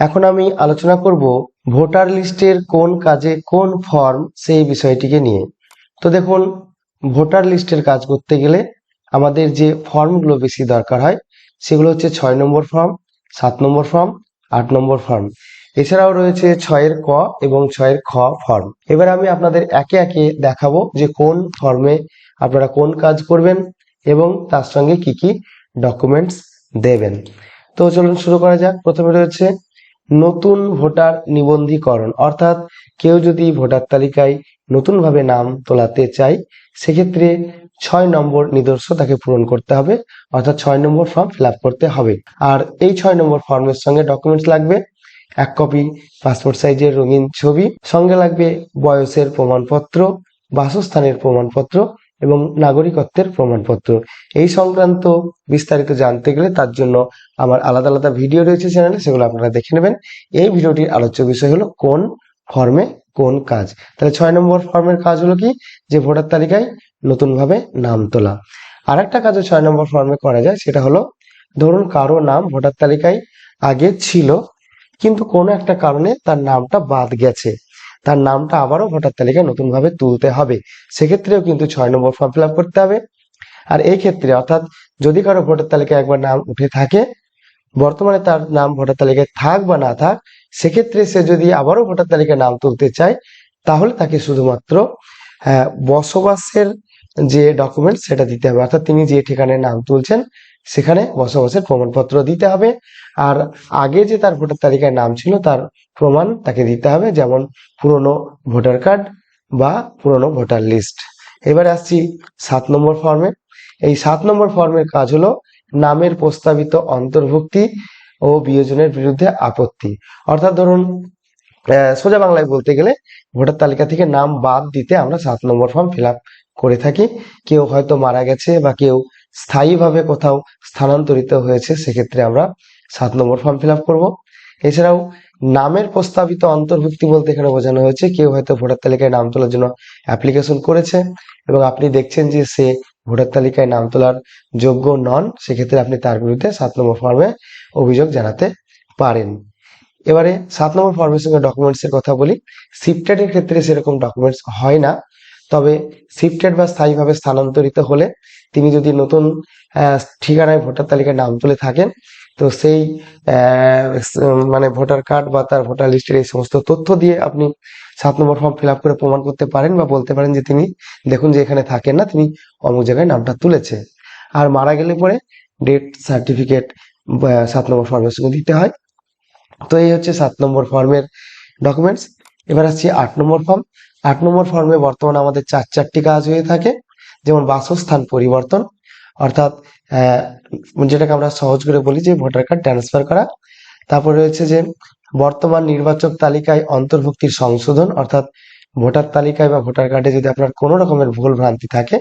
এখন আমি আলোচনা করব ভোটার লিস্টের কোন কাজে কোন ফর্ম সেই বিষয়টিকে নিয়ে। তো দেখুন, ভোটার লিস্টের কাজ করতে গেলে আমাদের যে ফর্মগুলো বেশি দরকার হয়, সেগুলো হচ্ছে ছয় নম্বর ফর্ম, সাত নম্বর ফর্ম, আট নম্বর ফর্ম। এছাড়াও রয়েছে ছয়ের ক এবং ছয়ের খ ফর্ম। এবার আমি আপনাদের একে একে দেখাবো যে কোন ফর্মে আপনারা কোন কাজ করবেন এবং তার সঙ্গে কি কি ডকুমেন্টস দেবেন। তো চলুন শুরু করা যাক। প্রথমে রয়েছে নতুন ভোটার নিবন্ধীকরণ। অর্থাৎ কেউ যদি ভোটার তালিকায় নতুনভাবে নাম তোলাতে চায়, সেক্ষেত্রে ছয় নম্বর নিদর্শ তাকে পূরণ করতে হবে, অর্থাৎ ছয় নম্বর ফর্ম ফিল করতে হবে। আর এই ছয় নম্বর ফর্মের সঙ্গে ডকুমেন্টস লাগবে, এক কপি পাসপোর্ট সাইজের রঙিন ছবি, সঙ্গে লাগবে বয়সের প্রমাণপত্র, বাসস্থানের প্রমাণপত্র এবং নাগরিকত্বের প্রমাণপত্র। এই সংক্রান্ত বিস্তারিত জানতে গেলে তার জন্য আমার আলাদা আলাদা ভিডিও রয়েছে চ্যানেলে, সেগুলো আপনারা দেখে নেবেন। এই ভিডিওটির আলোচ্য বিষয় হলো কোন ফর্মে কোন কাজ। তাহলে ছয় নম্বর ফর্মের কাজ হলো কি? যে ভোটার তালিকায় নতুনভাবে নাম তোলা। আর একটা কাজও ছয় নম্বর ফর্মে করা যায়, সেটা হলো ধরুন কারও নাম ভোটার তালিকায় আগে ছিল, কিন্তু কোনো একটা কারণে তার নামটা বাদ গেছে। তার নামটা আবারও ভোটার তালিকায় নতুনভাবে তুলতে হবে। সেক্ষেত্রেও কিন্তু ছয় নম্বর ফর্ম ফিল করতে হবে। আর এই ক্ষেত্রে অর্থাৎ যদি কারও ভোটার তালিকায় একবার নাম উঠে থাকে বর্তমানে তার নাম ভোটার তালিকায় থাক বা না থাক সেক্ষেত্রে সে যদি আবারও ভোটার তালিকায় নাম তুলতে চায় তাহলে তাকে শুধুমাত্র আহ, বসবাসের যে ডকুমেন্ট সেটা দিতে হবে। অর্থাৎ তিনি যে ঠিকানায় নাম তুলছেন সেখানে বসবাসের প্রমাণপত্র দিতে হবে। আর আগে যে তার ভোটার তালিকায় নাম ছিল, তার প্রমাণ তাকে দিতে হবে, যেমন পুরনো ভোটার কার্ড বা পুরনো ভোটার লিস্ট। এবারে আসছি সাত নম্বর ফর্মে এই সাত নম্বর ফর্মের কাজ হলো নামের প্রস্তাবিত অন্তর্ভুক্তি ও বিয়োজনের বিরুদ্ধে আপত্তি। অর্থাৎ ধরুন সোজা বাংলায় বলতে গেলে ভোটার তালিকা থেকে নাম বাদ দিতে আমরা সাত নম্বর ফর্ম ফিল করে থাকি। কেউ হয়তো মারা গেছে বা কেউ স্থায়ীভাবে কোথাও স্থানান্তরিত হয়েছে, সেক্ষেত্রে আমরা সাত নম্বর ফর্ম ফিল আপ করব। এছাড়াও নামের প্রস্তাবিত অন্তর্ভুক্তি বলতে এখানে বোঝানো হয়েছে, কেউ হয়তো ভোটার তালিকায় নাম তোলার জন্য অ্যাপ্লিকেশন করেছে এবং আপনি দেখছেন যে সে ভোটার তালিকায় নাম তোলার যোগ্য নন, সেক্ষেত্রে আপনি তার বিরুদ্ধে সাত নম্বর ফর্মে অভিযোগ জানাতে পারেন। এবারে সাত নম্বর ফর্মের সঙ্গে ডকুমেন্টস এর কথা বলি। শিফটেড এর ক্ষেত্রে সেরকম ডকুমেন্টস হয় না। তবে শিফটেড বা স্থায়ীভাবে স্থানান্তরিত হলে তিনি যদি নতুন ঠিকানায় ভোটার তালিকায় নাম তুলে থাকেন, তো সেই মানে ভোটার কার্ড বা তার ভোটার লিস্টের এই সমস্ত তথ্য দিয়ে আপনি সাত নম্বর ফর্ম ফিল করে প্রমাণ করতে পারেন বা বলতে পারেন যে তিনি দেখুন যে এখানে থাকেন না, তিনি অমুক জায়গায় নামটা তুলেছে। আর মারা গেলে পরে ডেথ সার্টিফিকেট সাত নম্বর ফর্মের সঙ্গে দিতে হয়। তো এই হচ্ছে সাত নম্বর ফর্মের ডকুমেন্টস এবার আসছি আট নম্বর ফর্ম আট নম্বর ফর্মে বর্তমানে আমাদের চার, চারটি কাজ হয়ে থাকে, যেমন বাসস্থান পরিবর্তন, অর্থাৎ যেটাকে আমরা সহজ করে বলি যে ভোটার কার্ড ট্রান্সফার করা। তারপর রয়েছে যে বর্তমান নির্বাচক তালিকায় অন্তর্ভুক্তির সংশোধন, অর্থাৎ ভোটার তালিকায় বা ভোটার কার্ডে যদি আপনার কোনো রকমের ভুল ভ্রান্তি থাকে,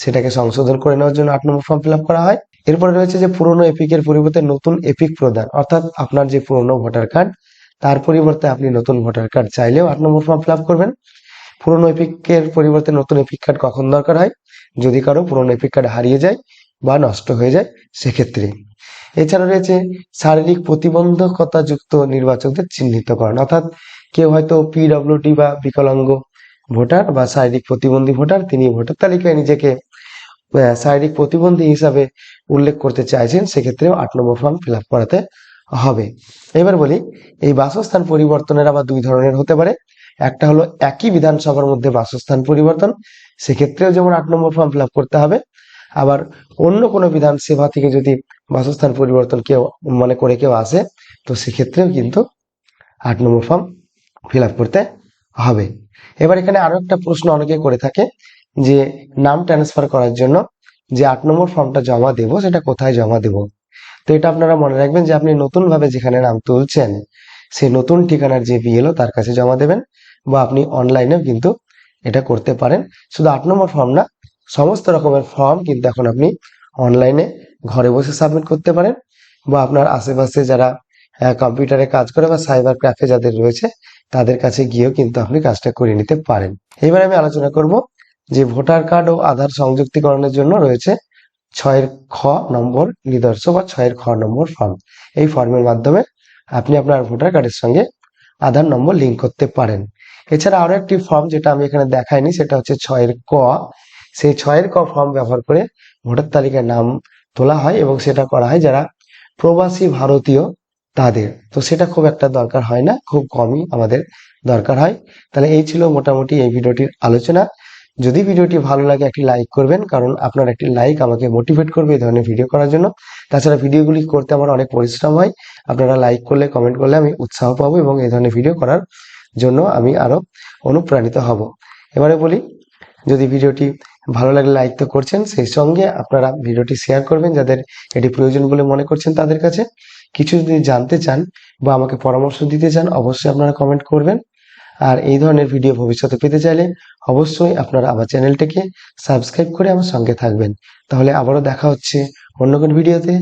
সেটাকে সংশোধন করে নেওয়ার জন্য আট নম্বর ফর্ম ফিল করা হয়। এরপরে রয়েছে যে পুরনো এপিকের পরিবর্তে নতুন এপিক প্রদান, অর্থাৎ আপনার যে পুরনো ভোটার কার্ড তার পরিবর্তে আপনি নতুন ভোটার কার্ড চাইলেও আট নম্বর ফর্ম ফিল করবেন। পুরনো এপিকের পরিবর্তে নতুন এপিক কার্ড কখন দরকার হয়? যদি কারও পুরনো এপিক কার্ড হারিয়ে যায় বা নষ্ট হয়ে যায়, সেক্ষেত্রে। এছাড়া রয়েছে শারীরিক প্রতিবন্ধকতা যুক্ত নির্বাচকদের চিহ্নিতকরণ। অর্থাৎ কেউ হয়তো পিডব্লিউডি বা বিকলাঙ্গ ভোটার বা শারীরিক প্রতিবন্ধী ভোটার, তিনি ভোটার তালিকায় নিজেকে শারীরিক প্রতিবন্ধী হিসাবে উল্লেখ করতে চাইছেন, সেক্ষেত্রেও আট নম্বর ফর্ম ফিল আপ করাতে হবে। এবার বলি, এই বাসস্থান পরিবর্তনের আবার দুই ধরনের হতে পারে। একটা হলো একই বিধানসভার মধ্যে বাসস্থান পরিবর্তন, সেক্ষেত্রেও যেমন আট নম্বর ফর্ম ফিল করতে হবে। আবার অন্য কোনো বিধানসভা থেকে যদি বাসস্থান পরিবর্তন কেউ মানে করে কেউ আসে, তো সেক্ষেত্রেও কিন্তু আট নম্বর ফর্ম ফিল করতে হবে। এবার এখানে আরও একটা প্রশ্ন অনেকে করে থাকে যে, নাম ট্রান্সফার করার জন্য যে আট নম্বর ফর্মটা জমা দেব, সেটা কোথায় জমা দেব? তো এটা আপনারা মনে রাখবেন যে আপনি নতুন ভাবে যেখানে নাম তুলছেন সেই নতুন ঠিকানার যে বিএলও তার কাছে জমা দেবেন। বা আপনি অনলাইনেও কিন্তু এটা করতে পারেন। শুধু আট নম্বর ফর্ম না, সমস্ত রকমের ফর্ম কিন্তু এখন আপনি অনলাইনে ঘরে বসে সাবমিট করতে পারেন বা আপনার আশেপাশে যারা কম্পিউটারে কাজ করে বা সাইবার ক্যাফে যাদের রয়েছে, তাদের কাছে গিয়েও কিন্তু আপনি কাজটা করে নিতে পারেন। এবার আমি আলোচনা করব যে ভোটার কার্ড ও আধার সংযুক্তিকরণের জন্য রয়েছে ছয়ের খ নম্বর নিদর্শ বা ছয়ের খ নম্বর ফর্ম এই ফর্মের মাধ্যমে আপনি আপনার ভোটার কার্ডের সঙ্গে আধার নম্বর লিঙ্ক করতে পারেন। এছাড়া আরও একটি ফর্ম যেটা আমি এখানে দেখাইনি, সেটা হচ্ছে ছয়ের ক। সেই ছয়ের ক ফর্ম ব্যবহার করে ভোটার তালিকায় নাম তোলা হয় এবং সেটা করা হয় যারা প্রবাসী ভারতীয় তাদের। তো সেটা খুব একটা দরকার হয় না, খুব কমই আমাদের দরকার হয়। তাহলে এই ছিল মোটামুটি এই ভিডিওটির আলোচনা। যদি ভিডিওটি ভালো লাগে একটি লাইক করবেন, কারণ আপনার একটি লাইক আমাকে মোটিভেট করবে এই ধরনের ভিডিও করার জন্য। তাছাড়া ভিডিওগুলি করতে আমার অনেক পরিশ্রম হয়। আপনারা লাইক করলে, কমেন্ট করলে আমি উৎসাহ পাবো এবং এই ধরনের ভিডিও করার জন্য আমি আরও অনুপ্রাণিত হব। এবারে বলি, যদি ভিডিওটি ভালো লাগলে লাইক তো করছেন, সেই সঙ্গে আপনারা ভিডিওটি শেয়ার করবেন যাদের এটি প্রয়োজন বলে মনে করছেন তাদের কাছে। কিছু যদি জানতে চান বা আমাকে পরামর্শ দিতে চান, অবশ্যই আপনারা কমেন্ট করবেন। আর এই ধরনের ভিডিও ভবিষ্যতে পেতে চাইলে অবশ্যই আপনারা আমার চ্যানেলটিকে সাবস্ক্রাইব করে আমার সঙ্গে থাকবেন। তাহলে আবারও দেখা হচ্ছে অন্য কোন ভিডিওতে।